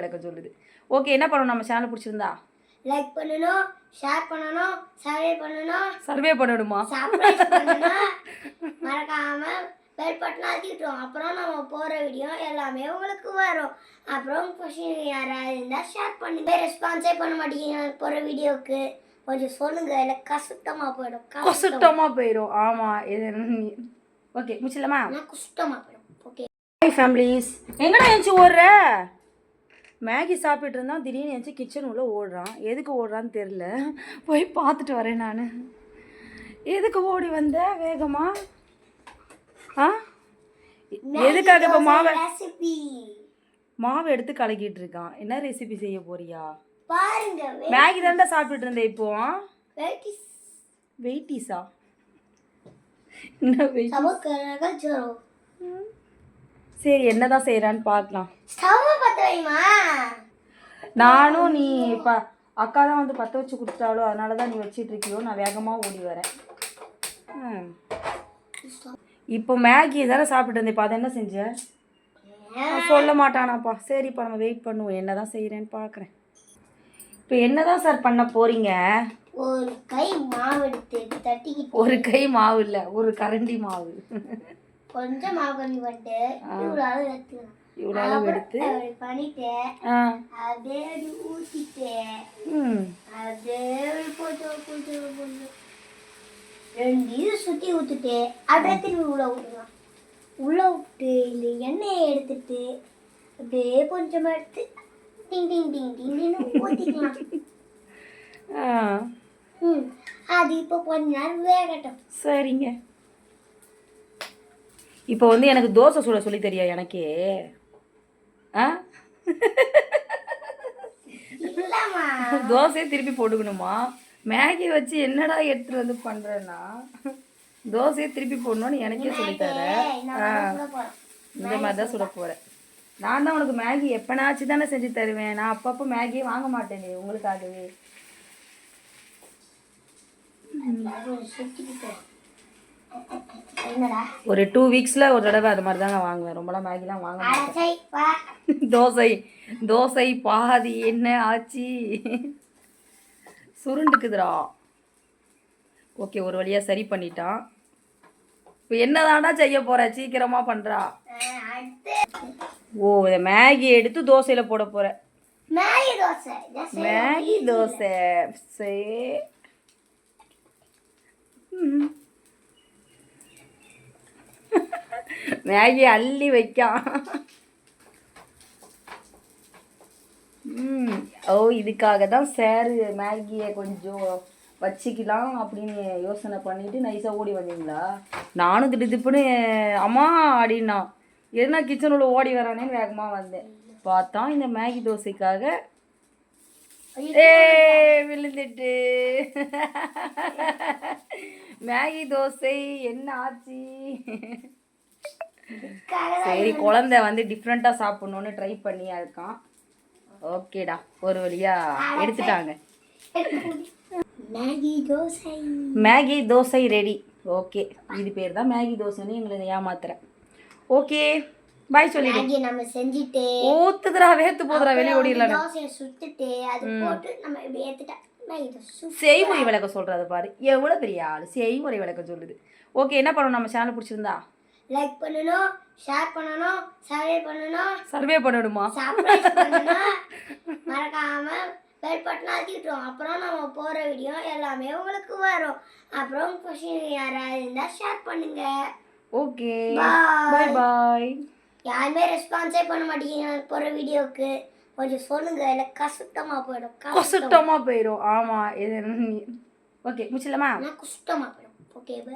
விளக்க சொல்லுது. ஓகே என்ன பண்ணணும்? நம்ம சேனல் பிடிச்சிருந்தா? லைக் பண்ணணும் ஷேர் பண்ணணும் சர்வே பண்ணணும். சர்வே பண்ணணுமா? மறக்காம பெல் பட்டன் அழுத்திட்டோம். அப்புறம் நம்ம போகிற வீடியோ எல்லாமே உங்களுக்கு வரும். அப்புறம் கொஷின் யாராவது இருந்தால் ஷேர் பண்ணுங்க. ரெஸ்பான்ஸே பண்ண மாட்டேங்க. போகிற வீடியோவுக்கு கொஞ்சம் சொல்லுங்க. இல்லை கஷ்டமாக போயிடும். கொசுட்டமாக போயிடும் ஆமாம் இது ஓகே முடிச்சிடலாமா? ஆனால் கஷ்டமாக போயிடும். ஓகே ஃபேமிலிஸ் எங்கடா எழுந்துச்சு ஓடுற? மேகி சாப்பிட்டு இருந்தான் திடீர்னு எழுந்துச்சு கிச்சன் உள்ள ஓடுறான். எதுக்கு ஓடுறான்னு தெரில போய் பார்த்துட்டு வரேன் நான். எதுக்கு ஓடி வந்த வேகமா? ஆ? எதுக்காக இப்போ மாவை மாவு எடுத்து கலக்கிட்டு இருக்கான். என்ன ரெசிபி செய்ய போறியா? பாருங்க மேகி தானே சாப்பிட்டுட்டு இருந்தேன் இப்போ வெயிட் வெயிட்டிஸா சரி என்னதான் செய்கிறான்னு பார்க்கலாம். நானும் நீ இப்போ அக்கா தான் வந்து பற்ற வச்சு கொடுத்தாலோ அதனால தான் நீ வச்சிட்டு இருக்கியோ நான் வேகமாக ஓடி வரேன். இப்போ மேகி தானே சாப்பிட்டு இருந்தேன் இப்போ அதை என்ன செஞ்ச? சொல்ல மாட்டானாப்பா. சரிப்பா நம்ம வெயிட் பண்ணுவோம். என்ன தான் செய்கிறேன்னு பார்க்குறேன் இப்போ என்ன தான் சார் பண்ண போகிறீங்க ஒரு கை மாவு எடுத்து தட்டிக்கிட்டு ஒரு கை மாவு இல்லை ஒரு கரண்டி மாவு. கொஞ்சம் மாவு கம்மி பண்ணிட்டு இவ்வளோ அளவு எடுத்து. ரெண்டு இது சுற்றி ஊற்றிட்டு அப்படியே திரும்பி உள்ள விட்டுக்கலாம் உள்ள விட்டு இந்த எண்ணெயை எடுத்துட்டு அப்படியே கொஞ்சமாக எடுத்து டிங் டிங் டிங் டிங் ஊற்றிக்கலாம் ம். அது இப்போ கொஞ்ச நேரம் வேகட்டும். சரிங்க. இப்போ வந்து எனக்கு தோசை சுட சொல்லி தெரியா எனக்கே? தோசையை திருப்பி போட்டுக்கணுமா? மேகி வச்சு என்னடா எடுத்துட்டு வந்து பண்றேன்னா? தோசையை திருப்பி போடணும்னு எனக்கே சொல்லித்தர. ஆ. இந்த மாதிரி தான் சுட போகிறேன் நான் தான் உனக்கு மேகி எப்பனாச்சும் தானே செஞ்சு தருவேன். நான் அப்பப்போ மேகியே வாங்க மாட்டேனே உங்களுக்காகவே. ஒரு டூ வீக்ஸில் ஒரு தடவை அது மாதிரி தாங்க வாங்குவேன் ரொம்பலாம் மேகிலாம் வாங்க மாட்டேன். தோசை தோசை பாதி என்ன ஆச்சு? சுருண்டுக்குதுடா. ஓகே ஒரு வழியாக சரி பண்ணிட்டான் இப்போ என்னதாண்டா செய்ய போற? சீக்கிரமா பண்றா. அடுத்து ஓ இதை மேகி எடுத்து தோசையில் போட போற. மேகி தோசை. சே. மேகி அள்ளி வைக்கான் ம் ஓ இதுக்காக தான் சார் மேகியை கொஞ்சம் வச்சுக்கலாம் அப்படின்னு யோசனை பண்ணிட்டு நைஸாக ஓடி வந்தீங்களா? நானும் திடு திப்புன்னு அம்மா அப்படின்னா எதுனா கிச்சன் உள்ள ஓடி வரானேன்னு வேகமாக வந்தேன். பார்த்தா இந்த மேகி தோசைக்காக ஏ விழுந்துட்டு. மேகி தோசை என்ன ஆச்சு? சரி குழந்தை வந்து டிஃப்ரெண்ட்டாக சாப்பிட்ணுன்னு ட்ரை பண்ணியா இருக்கான். ஓகேடா ஒரு வழியா எடுத்துட்டாங்க. Maggi dosa. Maggi dosa ready okay இது பேர் தான் மேகி தோசைன்னு எங்களை ஏமாத்துறேன். ஓகே பாய் சொல்லிடு. நம்ம செஞ்சுட்டு ஊத்துதுடா வேத்து போதுடா வெளியே ஓடிடலாம் தோசையை சுட்டுட்டு அது போட்டு நம்ம இப்படி ஏத்துட்டா. செய்முறை விளக்கம் சொல்றது பாரு. எவ்வளோ பெரிய ஆள் செய்முறை விளக்கம் சொல்லுது. ஓகே என்ன பண்ணணும்? நம்ம சேனல் பிடிச்சிருந்தா? லைக் பண்ணணும் ஷேர் பண்ணணும் சர்வே பண்ணணும். சர்வே பண்ணணுமா. சப்ஸ்கிரைப் பண்ணணும் மறக்காம பெல் பட்டன் அழுத்திட்டோம் அப்புறம் நம்ம போகிற வீடியோ எல்லாமே உங்களுக்கு வரும். அப்புறம் கொஷின் யாராவது இருந்தால் ஷேர் பண்ணுங்க. ஓகே. பாய் பாய் யாருமே ரெஸ்பான்ஸே பண்ண மாட்டேங்க போகிற வீடியோவுக்கு கொஞ்சம் சொல்லுங்க. இல்லை கஷ்டமாக போயிடும். கொசுட்டமாக போயிடும். ஆமாம் இது ஓகே முடிச்சிடலாமா? ஆனால் கஷ்டமாக போயிடும். Okay bye